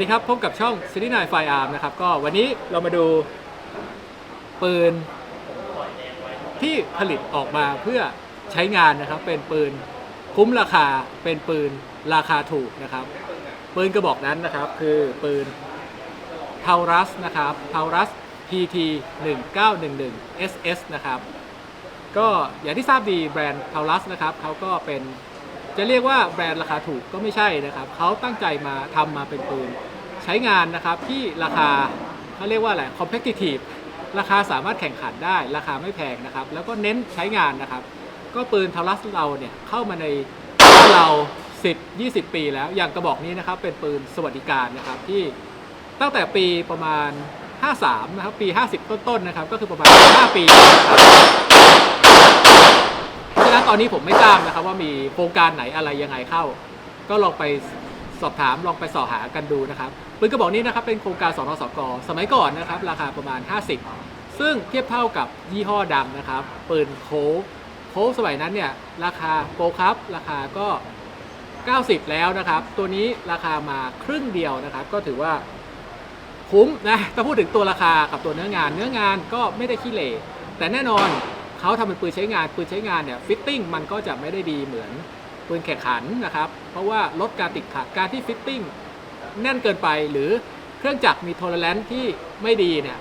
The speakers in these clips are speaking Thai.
วัสดีครับ พบกับช่อง City n i g h t Fire Arm นะครับ ก็วันนี้เรามาดูปืนที่ผลิตออกมาเพื่อใช้งานนะครับ เป็นปืนคุ้มราคาเป็นปืนราคาถูกนะครับ ปืนกระบอกนั้นนะครับ คือปืน p a u r u s นะครับ p a u r u s PT 1911 SS นะครับ ก็อย่างที่ทราบดีแบรนด์ p a u r u s นะครับเขาก็เป็นจะเรียกว่าแบรนด์ราคาถูกก็ไม่ใช่นะครับ เขาตั้งใจมาทำมาเป็นปืน ใช้งานนะครับที่ราคาเขาเรียกว่าอะไร competitive ราคาสามารถแข่งขันได้ราคาไม่แพงนะครับ แล้วก็เน้นใช้งานนะครับ ก็ปืน p a u r u s เราเนี่ยเข้ามาในบ้านเรา 10 20 ปีแล้วอย่างกระบอกนี้นะครับ เป็นปืนสวัสดิการนะครับที่ตั้งแต่ปีประมาณ 53 นะครับ ปี 50 ต้นๆนะครับ ก็คือประมาณ 5 ปีนะครับฉะนั้นตอนนี้ผมไม่ทราบนะครับ ว่ามีโครงการไหนอะไรยังไงเข้า ก็ลองไปสอบถามลองไปสอหากันดูนะครับ ปืนกระบอกนี้นะครับเป็นโครงการสนสกสมัยก่อนนะครับราคาประมาณ 50 ซึ่งเทียบเท่ากับยี่ห้อดังนะครับปืนโค้กโค้กสมัยนั้นเนี่ยราคาโกครับราคาก็ 90 แล้วนะครับ ตัวนี้ราคามาครึ่งเดียวนะครับ ก็ถือว่าคุ้มนะถ้าพูดถึงตัวราคากับตัวเนื้องาน เนื้องานก็ไม่ได้ขี้เหร่แต่แน่นอนเขาทำเป็นปืนใช้งานปืนใช้งานเนี่ยฟิตติ้งมันก็จะไม่ได้ดีเหมือนปืนแข่งขันนะครับ เพราะว่าลดการติดขัดการที่ฟิตติ้ง แน่นเกินไปหรือเครื่องจักรมีโทรแลนซ์ที่ไม่ดีเนี่ย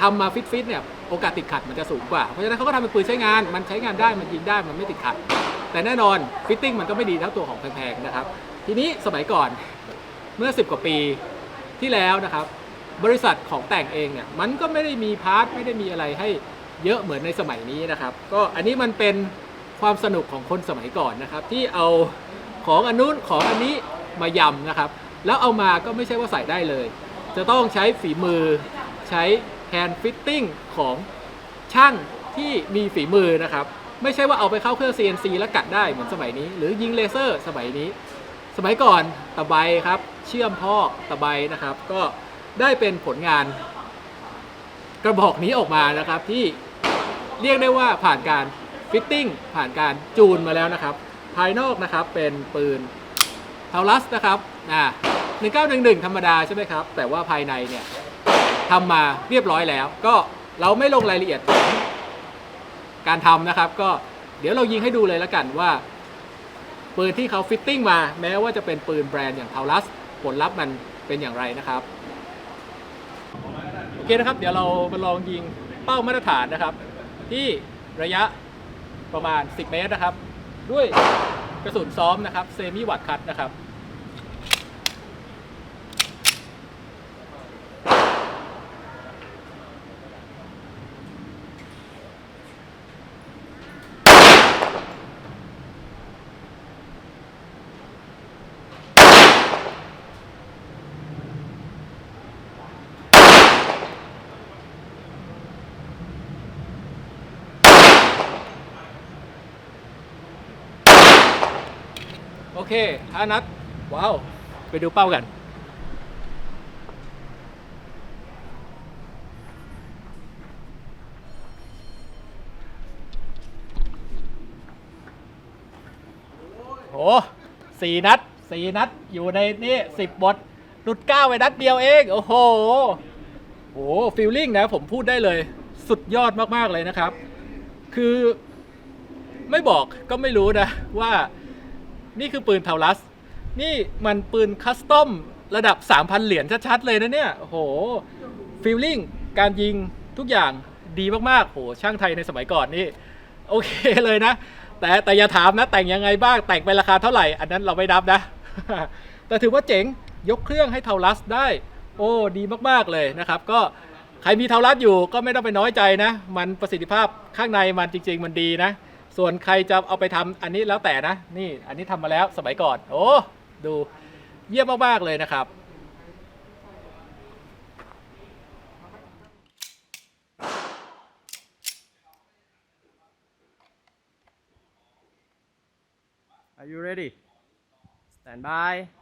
ทำมาฟิตฟิตเนี่ยโอกาสติดขัดมันจะสูงกว่า เพราะฉะนั้นเขาก็ทำเป็นปืนใช้งาน มันใช้งานได้มันยิงได้มันไม่ติดขัด แต่แน่นอนฟิตติ้งมันก็ไม่ดีเท่าตัวของแพงๆนะครับ ทีนี้สมัยก่อนเมื่อ 10 กว่าปีที่แล้วนะครับ บริษัทของแต่งเองเนี่ยมันก็ไม่ได้มีพาร์ทไม่ได้มีอะไรให้เยอะเหมือนในสมัยนี้นะครับ ก็อันนี้มันเป็นความสนุกของคนสมัยก่อนนะครับ ที่เอาของอันนู้นของอันนี้มายำนะครับ แล้วเอามาก็ไม่ใช่ว่าใส่ได้เลย จะต้องใช้ฝีมือใช้แฮนด์ฟิตติ้งของช่างที่มีฝีมือนะครับ ไม่ใช่ว่าเอาไปเข้าเครื่อง CNC แล้วกัดได้เหมือนสมัยนี้ หรือยิงเลเซอร์สมัยนี้ สมัยก่อนตะไบครับ เชื่อมพ่อตะไบนะครับ ก็ได้เป็นผลงานกระบอกนี้ออกมานะครับที่เรียกได้ว่าผ่านการฟิตติ้งผ่านการจูนมาแล้วนะครับ ภายนอกนะครับเป็นปืนเทาลัสนะครับอ่า 1911 ธรรมดาใช่ไหมครับ แต่ว่าภายในเนี่ยทำมาเรียบร้อยแล้ว ก็เราไม่ลงรายละเอียดของการทำนะครับ ก็เดี๋ยวเรายิงให้ดูเลยแล้วกันว่าปืนที่เขาฟิตติ้งมา แม้ว่าจะเป็นปืนแบรนด์อย่างเทาลัสผลลัพธ์มันเป็นอย่างไรนะครับโอเคนะครับ เดี๋ยวเรามาลองยิงเป้ามาตรฐานนะครับ ที่ระยะประมาณ 10 เมตรนะครับ ด้วยกระสุนซ้อมนะครับเซมิวัดคัตนะครับ อเคห้านัด ว้าว ไปดูเป้ากัน โหสี่นัดสี่นัด อยู่ในนี่สิบบทหลุดเก้าไปนัดเดียวเอง โอ้โหโอ้ฟิลลิ่งนะ ผมพูดได้เลย สุดยอดมาก ๆ เลยนะครับ คือไม่บอกก็ไม่รู้นะว่า นี่คือปืนเทาลัส นี่มันปืนคัสตอมระดับ 3,000 เหรียญชัดๆเลยนะเนี่ยโหฟิลลิ่งการยิงทุกอย่างดีมากๆโหช่างไทยในสมัยก่อนนี่ โอเคเลยนะ แต่แต่อย่าถามนะ แต่งยังไงบ้าง แต่งไปราคาเท่าไหร่ อันนั้นเราไม่นับนะ แต่ถือว่าเจ๋งยกเครื่องให้เทาลัสได้ โอ้ดีมากๆเลยนะครับ ก็ใครมีเทาลัสอยู่ก็ไม่ต้องไปน้อยใจนะ มันประสิทธิภาพข้างในมันจริง ๆ มันดีนะ ส่วนใครจะเอาไปทำอันนี้แล้วแต่นะ นี่อันนี้ทำมาแล้วสมัยก่อน โอ้ดูเยี่ยมมาก ๆ เลยนะครับ Are you ready? Stand by.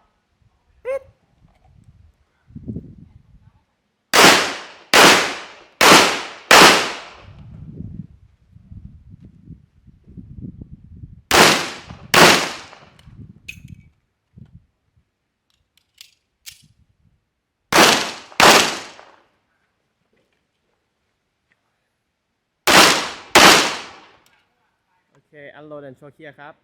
เคอันโหลดแอนโชเคียครับ